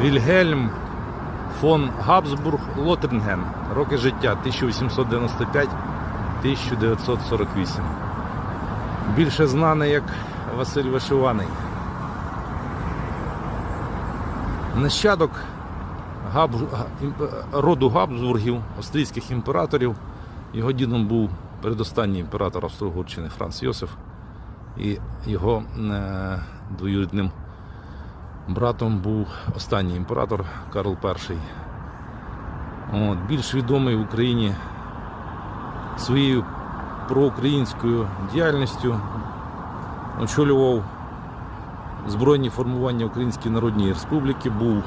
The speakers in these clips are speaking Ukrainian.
Вільгельм фон Габсбург Лотринген. Роки життя 1895-1948. Більше знаний як Василь Вишиваний. Нащадок Габ... Роду Габсбургів, австрійських імператорів. Його дідом був передостанній імператор Австро-Угорщини Франц Йосиф. І його е, двоюрідним братом був останній імператор Карл І. От, більш відомий в Україні своєю проукраїнською діяльністю очолював збройні формування Української Народної Республіки, був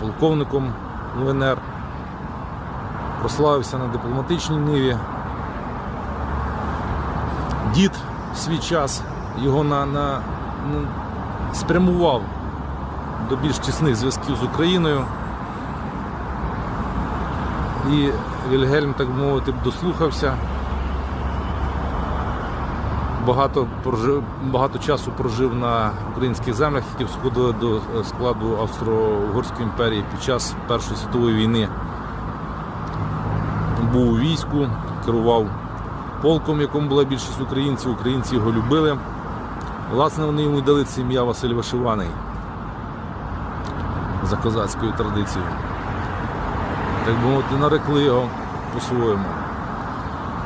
полковником УНР, прославився на дипломатичній ниві. Дід свій час його на, на, на- спрямував до більш тісних зв'язків з Україною. І Вільгельм, так мовити, дослухався. Багато, прожив, багато часу прожив на українських землях, які входили до е, складу Австро-Угорської імперії під час Першої світової війни. Був у війську, керував полком, якому була більшість українців. Українці його любили. Власне, вони йому дали це ім'я Василь Вишиваний за козацькою традицією. Так би мовити, нарекли його по-своєму.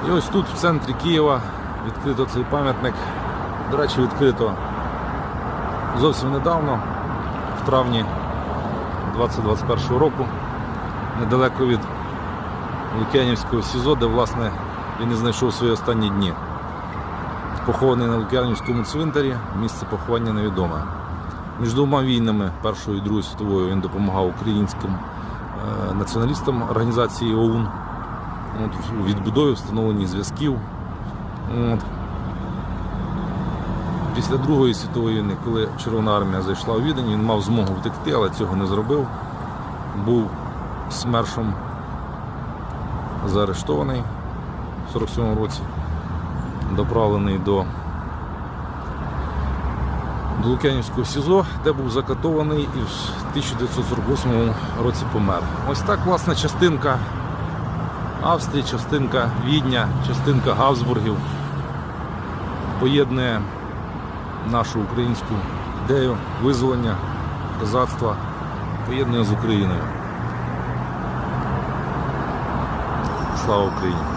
І ось тут, в центрі Києва, відкрито цей пам'ятник. До речі, відкрито зовсім недавно, в травні 2021 року, недалеко від Лук'янівського СІЗО, де власне він і знайшов свої останні дні. Похований на Лук'янівському цвинтарі, місце поховання невідоме. Між двома війнами, Першою і Другою світовою, він допомагав українським е, націоналістам організації ОУН у відбудові, встановленні зв'язків. Після Другої світової війни, коли Червона армія зайшла у Відень, він мав змогу втекти, але цього не зробив. Був смершом заарештований в 47-му році, доправлений до, до Лук'янівського СІЗО, де був закатований і в 1948 році помер. Ось так, власне, частинка Австрії, частинка Відня, частинка Габсбургів поєднує нашу українську ідею визволення козацтва, поєднує з Україною. Слава Україні!